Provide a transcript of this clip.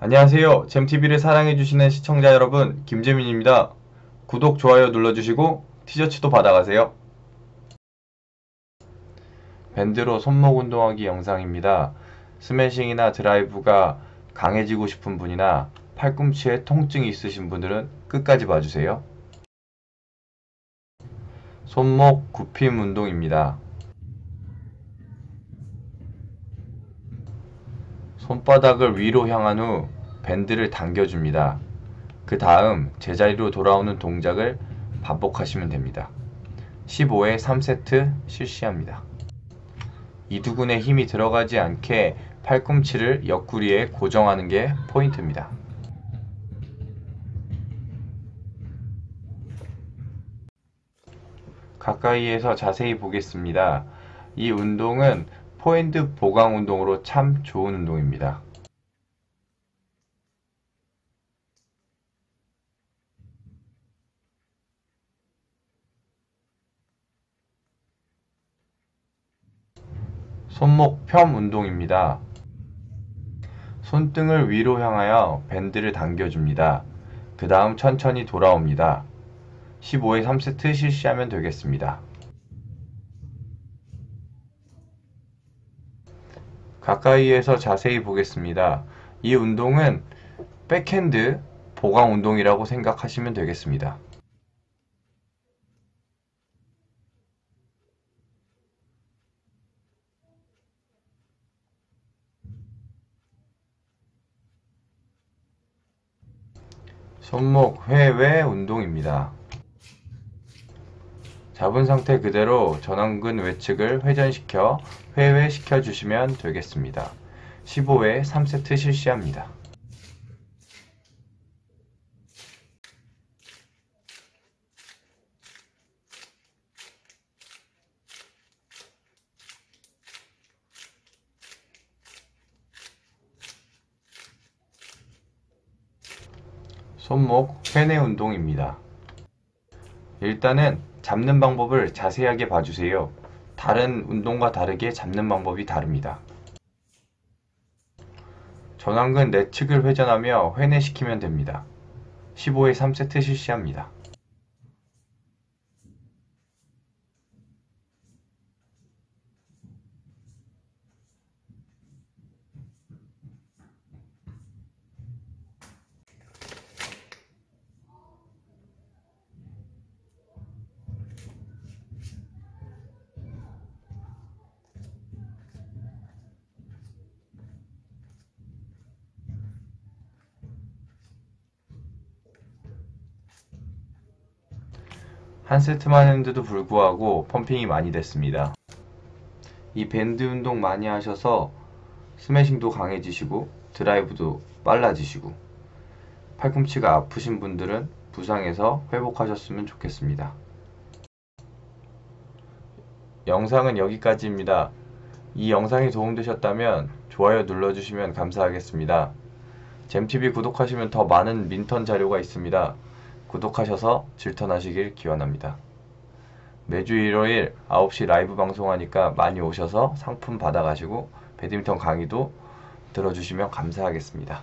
안녕하세요. 잼TV를 사랑해주시는 시청자 여러분, 김재민입니다. 구독, 좋아요 눌러주시고 티셔츠도 받아가세요. 밴드로 손목 운동하기 영상입니다. 스매싱이나 드라이브가 강해지고 싶은 분이나 팔꿈치에 통증이 있으신 분들은 끝까지 봐주세요. 손목 굽힘 운동입니다. 손바닥을 위로 향한 후 밴드를 당겨줍니다. 그 다음 제자리로 돌아오는 동작을 반복하시면 됩니다. 15회 3세트 실시합니다. 이두근에 힘이 들어가지 않게 팔꿈치를 옆구리에 고정하는 게 포인트입니다. 가까이에서 자세히 보겠습니다. 이 운동은 포핸드 보강 운동으로 참 좋은 운동입니다. 손목 펴 운동입니다. 손등을 위로 향하여 밴드를 당겨줍니다. 그 다음 천천히 돌아옵니다. 15회 3세트 실시하면 되겠습니다. 가까이에서 자세히 보겠습니다. 이 운동은 백핸드 보강 운동이라고 생각하시면 되겠습니다. 손목 회외 운동입니다. 잡은 상태 그대로 전완근 외측을 회전시켜 회외시켜 주시면 되겠습니다. 15회 3세트 실시합니다. 손목 회내 운동입니다. 일단은 잡는 방법을 자세하게 봐주세요. 다른 운동과 다르게 잡는 방법이 다릅니다. 전완근 내측을 회전하며 회내시키면 됩니다. 15회 3세트 실시합니다. 한 세트만 했는데도 불구하고 펌핑이 많이 됐습니다. 이 밴드 운동 많이 하셔서 스매싱도 강해지시고 드라이브도 빨라지시고 팔꿈치가 아프신 분들은 부상에서 회복하셨으면 좋겠습니다. 영상은 여기까지입니다. 이 영상이 도움되셨다면 좋아요 눌러주시면 감사하겠습니다. 잼TV 구독하시면 더 많은 민턴 자료가 있습니다. 구독하셔서 질턴하시길 기원합니다. 매주 일요일 9시 라이브 방송하니까 많이 오셔서 상품 받아가시고 배드민턴 강의도 들어주시면 감사하겠습니다.